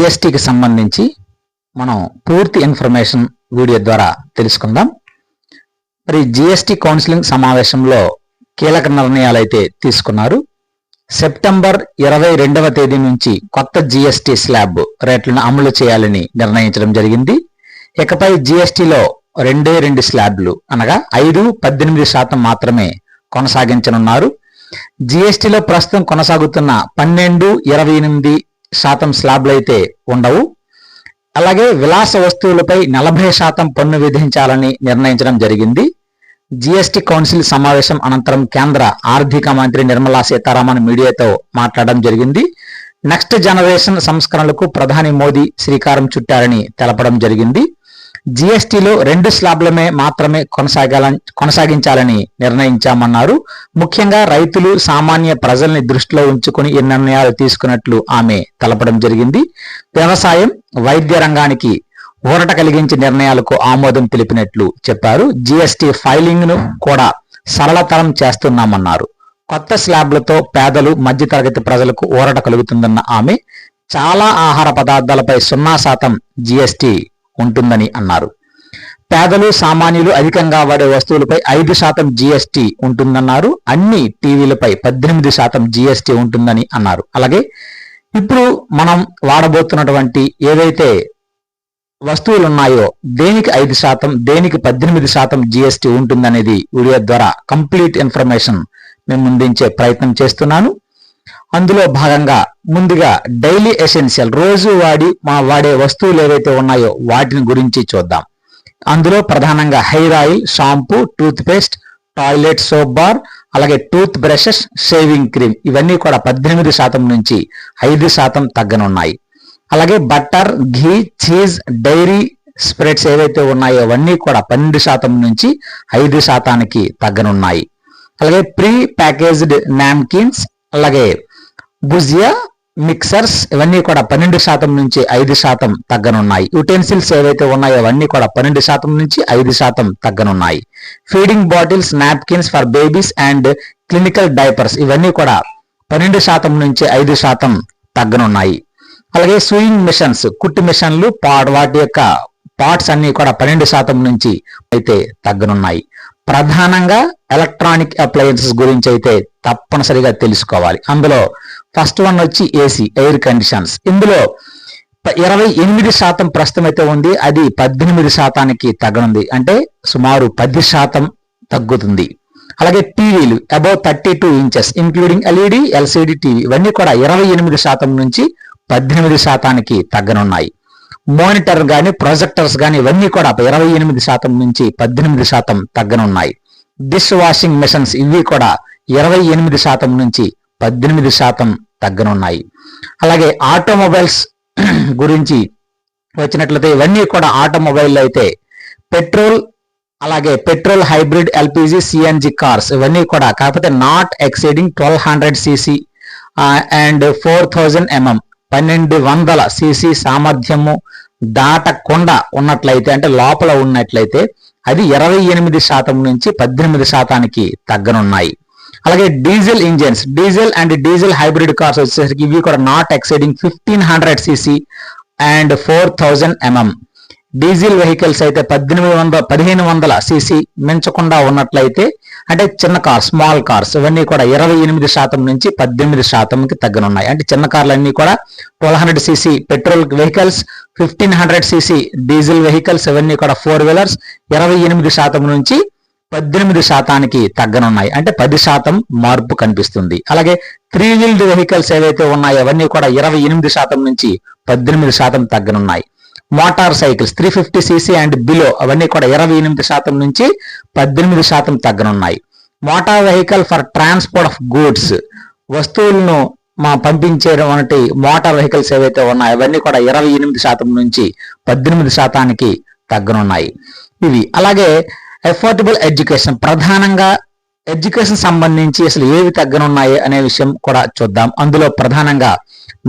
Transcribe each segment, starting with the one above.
జిఎస్టికి సంబంధించి మనం పూర్తి ఇన్ఫర్మేషన్ వీడియో ద్వారా తెలుసుకుందాం. మరి జిఎస్టి కౌన్సిలింగ్ సమావేశంలో కీలక నిర్ణయాలు అయితే తీసుకున్నారు. సెప్టెంబర్ ఇరవై రెండవ తేదీ నుంచి కొత్త జిఎస్టి స్లాబ్ రేట్లను అమలు చేయాలని నిర్ణయించడం జరిగింది. ఇకపై జిఎస్టిలో రెండే రెండు స్లాబ్లు అనగా ఐదు పద్దెనిమిది శాతం మాత్రమే కొనసాగించనున్నారు. జిఎస్టిలో ప్రస్తుతం కొనసాగుతున్న పన్నెండు ఇరవై ఎనిమిది శాతం స్లాబ్లు అయితే ఉండవు. అలాగే విలాస వస్తువులపై నలభై శాతం పన్ను విధించాలని నిర్ణయించడం జరిగింది. జిఎస్టి కౌన్సిల్ సమావేశం అనంతరం కేంద్ర ఆర్థిక మంత్రి నిర్మలా సీతారామన్ మీడియాతో మాట్లాడడం జరిగింది. నెక్స్ట్ జనరేషన్ సంస్కరణలకు ప్రధాని మోదీ శ్రీకారం చుట్టారని తెలపడం జరిగింది. జిఎస్టిలో రెండు స్లాబ్లమే మాత్రమే కొనసాగాల కొనసాగించాలని నిర్ణయించామన్నారు. ముఖ్యంగా రైతులు సామాన్య ప్రజల్ని దృష్టిలో ఉంచుకుని ఈ నిర్ణయాలు తీసుకున్నట్లు ఆమె తెలపడం జరిగింది. వ్యవసాయం వైద్య రంగానికి ఊరట కలిగించే నిర్ణయాలకు ఆమోదం తెలిపినట్లు చెప్పారు. జీఎస్టీ ఫైలింగ్ను కూడా సరళతరం చేస్తున్నామన్నారు. కొత్త స్లాబ్లతో పేదలు మధ్యతరగతి ప్రజలకు ఊరట కలుగుతుందన్న ఆమె చాలా ఆహార పదార్థాలపై సున్నా శాతం జిఎస్టి ఉంటుందని అన్నారు. పేదలు సామాన్యులు అధికంగా వాడే వస్తువులపై ఐదు శాతం జీఎస్టీ ఉంటుందన్నారు. అన్ని టీవీలపై పద్దెనిమిది శాతం జిఎస్టి ఉంటుందని అన్నారు. అలాగే ఇప్పుడు మనం వాడబోతున్నటువంటి ఏదైతే వస్తువులు ఉన్నాయో దేనికి ఐదు శాతం దేనికి పద్దెనిమిది శాతం జీఎస్టీ ఉంటుందనేది వీడియో ద్వారా కంప్లీట్ ఇన్ఫర్మేషన్ మేము అందించే ప్రయత్నం చేస్తున్నాను. అందులో భాగంగా ముందుగా డైలీ ఎసెన్షియల్ రోజు వాడి మా వాడే వస్తువులు ఏవైతే ఉన్నాయో వాటిని గురించి చూద్దాం. అందులో ప్రధానంగా hair oil shampoo toothpaste toilet soap bar అలాగే టూత్ బ్రషెస్ షేవింగ్ క్రీమ్ ఇవన్నీ కూడా పద్దెనిమిది శాతం నుంచి ఐదు శాతం తగ్గనున్నాయి. అలాగే butter ghee cheese dairy spreads ఏవైతే ఉన్నాయో అవన్నీ కూడా పన్నెండు శాతం నుంచి ఐదు శాతానికి తగ్గనున్నాయి. అలాగే ప్రీ ప్యాకేజ్డ్ నామ్కిన్స్ అలాగే గుజియా మిక్సర్స్ ఇవన్నీ కూడా పన్నెండు శాతం నుంచి ఐదు శాతం తగ్గనున్నాయి. యుటెన్సిల్స్ ఏవైతే ఉన్నాయో అవన్నీ కూడా పన్నెండు శాతం నుంచి ఐదు శాతం తగ్గనున్నాయి. Feeding bottles napkins for babies and clinical diapers ఇవన్నీ కూడా పన్నెండు శాతం నుంచి ఐదు శాతం తగ్గనున్నాయి. అలాగే సూయింగ్ మిషన్స్ కుట్టి మిషన్లు పాడ్ వాటి యొక్క పార్ట్స్ అన్ని కూడా పన్నెండు శాతం నుంచి అయితే తగ్గనున్నాయి. ప్రధానంగా ఎలక్ట్రానిక్ అప్లయన్సెస్ గురించి అయితే తప్పనిసరిగా తెలుసుకోవాలి. అందులో ఫస్ట్ వన్ వచ్చి ఏసీ ఎయిర్ కండిషన్స్ ఇందులో ఇరవై ఎనిమిది శాతం ప్రస్తుతం అయితే ఉంది అది పద్దెనిమిది శాతానికి తగ్గనుంది. అంటే సుమారు పది శాతం తగ్గుతుంది. అలాగే టీవీలు above thirty two inches including LED LCD TV ఇవన్నీ కూడా ఇరవై ఎనిమిది శాతం నుంచి పద్దెనిమిది శాతానికి తగ్గనున్నాయి. మానిటర్ కానీ ప్రొజెక్టర్స్ కానీ ఇవన్నీ కూడా ఇరవై ఎనిమిది శాతం నుంచి పద్దెనిమిది శాతం తగ్గనున్నాయి. డిష్ వాషింగ్ మిషన్స్ ఇవి కూడా ఇరవై ఎనిమిది శాతం నుంచి పద్దెనిమిది శాతం తగ్గనున్నాయి. అలాగే ఆటోమొబైల్స్ గురించి వచ్చినట్లయితే ఇవన్నీ కూడా ఆటోమొబైల్ అయితే పెట్రోల్ అలాగే petrol hybrid LPG CNG cars ఇవన్నీ కూడా కాకపోతే not exceeding twelve hundred CC and four thousand MM పన్నెండు వందల సిసి సామర్థ్యము దాటకుండా ఉన్నట్లయితే అంటే లోపల ఉన్నట్లయితే అది ఇరవై ఎనిమిది శాతం నుంచి పద్దెనిమిది శాతానికి తగ్గనున్నాయి. అలాగే diesel engines diesel and diesel hybrid cars వచ్చేసరికి ఇవి కూడా not exceeding fifteen hundred CC and four thousand MM diesel vehicles అయితే పద్దెనిమిది వందల పదిహేను వందల సిసి మించకుండా ఉన్నట్లయితే అంటే చిన్న కార్ స్మాల్ కార్స్ ఇవన్నీ కూడా ఇరవై ఎనిమిది శాతం నుంచి పద్దెనిమిది శాతంకి తగ్గనున్నాయి. అంటే చిన్న కార్లు కూడా twelve hundred CC petrol vehicles fifteen hundred CC diesel vehicles ఇవన్నీ కూడా ఫోర్ వీలర్స్ ఇరవై ఎనిమిది శాతం నుంచి పద్దెనిమిది శాతానికి తగ్గనున్నాయి. అంటే పది శాతం మార్పు కనిపిస్తుంది. అలాగే త్రీ వీల్డ్ వెహికల్స్ ఏవైతే ఉన్నాయో అవన్నీ కూడా ఇరవై ఎనిమిది శాతం నుంచి పద్దెనిమిది శాతం తగ్గనున్నాయి. Motorcycles three fifty CC and below అవన్నీ కూడా ఇరవై ఎనిమిది శాతం నుంచి పద్దెనిమిది శాతం తగ్గనున్నాయి. Motor vehicle for transport of goods వస్తువులను మా పంపించేటువంటి మోటార్ వెహికల్స్ ఏవైతే ఉన్నాయో అవన్నీ కూడా ఇరవై ఎనిమిది శాతం నుంచి పద్దెనిమిది శాతానికి తగ్గనున్నాయి. ఇవి. అలాగే అఫోర్డబుల్ ఎడ్యుకేషన్ ప్రధానంగా ఎడ్యుకేషన్ సంబంధించి అసలు ఏవి తగ్గనున్నాయి అనే విషయం కూడా చూద్దాం. అందులో ప్రధానంగా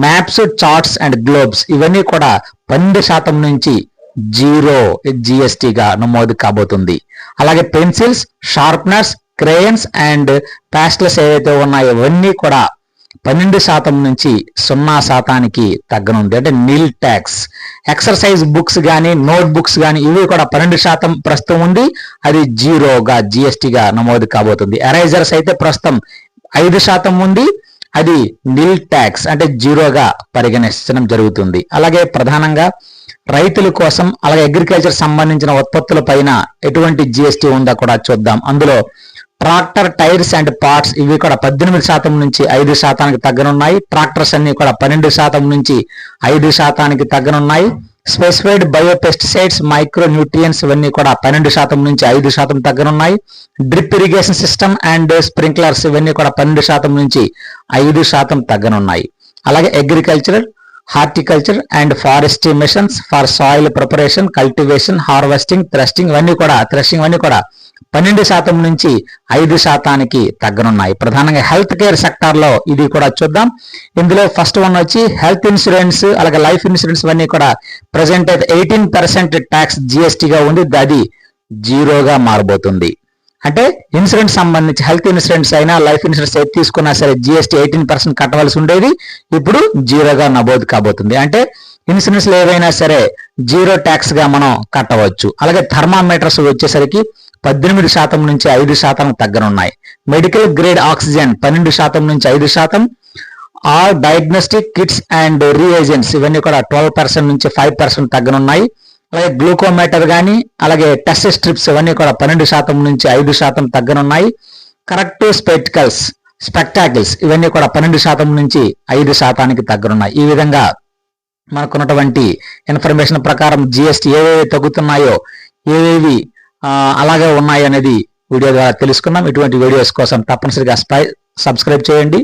మ్యాప్స్ చార్ట్స్ అండ్ గ్లోబ్స్ ఇవన్నీ కూడా పన్నెండు శాతం నుంచి జీరో జిఎస్టీగా నమోదు కాబోతుంది. అలాగే pencils sharpeners crayons and pastels ఏవైతే ఉన్నాయో ఇవన్నీ కూడా పన్నెండు శాతం నుంచి సున్నా శాతానికి తగ్గనుంది. అంటే నీల్ ట్యాక్స్. ఎక్సర్సైజ్ బుక్స్ కానీ నోట్ బుక్స్ కానీ ఇవి కూడా పన్నెండు శాతం ప్రస్తుతం ఉంది. అది జీరోగా జిఎస్టీగా నమోదు కాబోతుంది. ఎరైజర్స్ అయితే ప్రస్తుతం ఐదు శాతం ఉంది. అది నిల్ ట్యాక్స్ అంటే జీరోగా పరిగణించడం జరుగుతుంది. అలాగే ప్రధానంగా రైతుల కోసం అలాగే అగ్రికల్చర్ సంబంధించిన ఉత్పత్తుల పైన ఎటువంటి జిఎస్టీ ఉందా కూడా చూద్దాం. అందులో ట్రాక్టర్ టైర్స్ అండ్ పార్ట్స్ ఇవి కూడా పద్దెనిమిది శాతం నుంచి ఐదు శాతానికి తగ్గనున్నాయి. ట్రాక్టర్స్ అన్ని కూడా పన్నెండు శాతం నుంచి ఐదు శాతానికి తగ్గనున్నాయి. స్పెసిఫైడ్ బయోపెస్టిసైడ్స్ మైక్రో న్యూట్రియన్స్ ఇవన్నీ కూడా పన్నెండు శాతం నుంచి ఐదు శాతం తగ్గనున్నాయి. Drip irrigation system and sprinklers ఇవన్నీ కూడా పన్నెండు శాతం నుంచి ఐదు శాతం తగ్గనున్నాయి. అలాగే agriculture horticulture and forestry machines for soil preparation cultivation harvesting threshing ఇవన్నీ కూడా థ్రెస్టింగ్ ఇవన్నీ కూడా పన్నెండు శాతం నుంచి ఐదు శాతానికి తగ్గనున్నాయి. ప్రధానంగా హెల్త్ కేర్ సెక్టార్లో ఇది కూడా చూద్దాం. ఇందులో ఫస్ట్ వన్ వచ్చి హెల్త్ ఇన్సూరెన్స్ అలాగే లైఫ్ ఇన్సూరెన్స్ ఇవన్నీ కూడా ప్రజెంట్ అయితే ఎయిటీన్ పర్సెంట్ ట్యాక్స్ జిఎస్టీగా ఉంది. అది జీరోగా మారబోతుంది. అంటే ఇన్సూరెన్స్ సంబంధించి హెల్త్ ఇన్సూరెన్స్ అయినా లైఫ్ ఇన్సూరెన్స్ ఏది తీసుకున్నా సరే జిఎస్టీ ఎయిటీన్ పర్సెంట్ కట్టవలసి ఉండేది. ఇప్పుడు జీరోగా నమోదు కాబోతుంది. అంటే ఇన్సూరెన్స్ ఏవైనా సరే జీరో ట్యాక్స్గా మనం కట్టవచ్చు. అలాగే థర్మామీటర్స్ వచ్చేసరికి పద్దెనిమిది శాతం నుంచి ఐదు శాతం తగ్గనున్నాయి. మెడికల్ గ్రేడ్ ఆక్సిజన్ పన్నెండు శాతం నుంచి ఐదు శాతం. All diagnostic kits and reagents ఇవన్నీ కూడా ట్వెల్వ్ పర్సెంట్ నుంచి ఫైవ్ పర్సెంట్ తగ్గనున్నాయి. అలాగే గ్లూకోమీటర్ కానీ అలాగే టెస్ట్ స్ట్రిప్స్ ఇవన్నీ కూడా పన్నెండు శాతం నుంచి ఐదు శాతం తగ్గనున్నాయి. కరెక్టివ్ స్పెక్టికల్స్ స్పెక్టాకిల్స్ ఇవన్నీ కూడా పన్నెండు శాతం నుంచి ఐదు శాతానికి తగ్గనున్నాయి. ఈ విధంగా మనకున్నటువంటి ఇన్ఫర్మేషన్ ప్రకారం జిఎస్టీ ఏవేవి తగ్గుతున్నాయో ఏవేవి అలాగే ఉన్నాయి అనేది వీడియో ద్వారా తెలుసుకున్నాం ఇటువంటి వీడియోస్ కోసం తప్పనిసరిగా సబ్స్క్రైబ్ చేయండి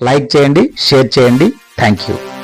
లైక్ చేయండి షేర్ చేయండి. Thank you.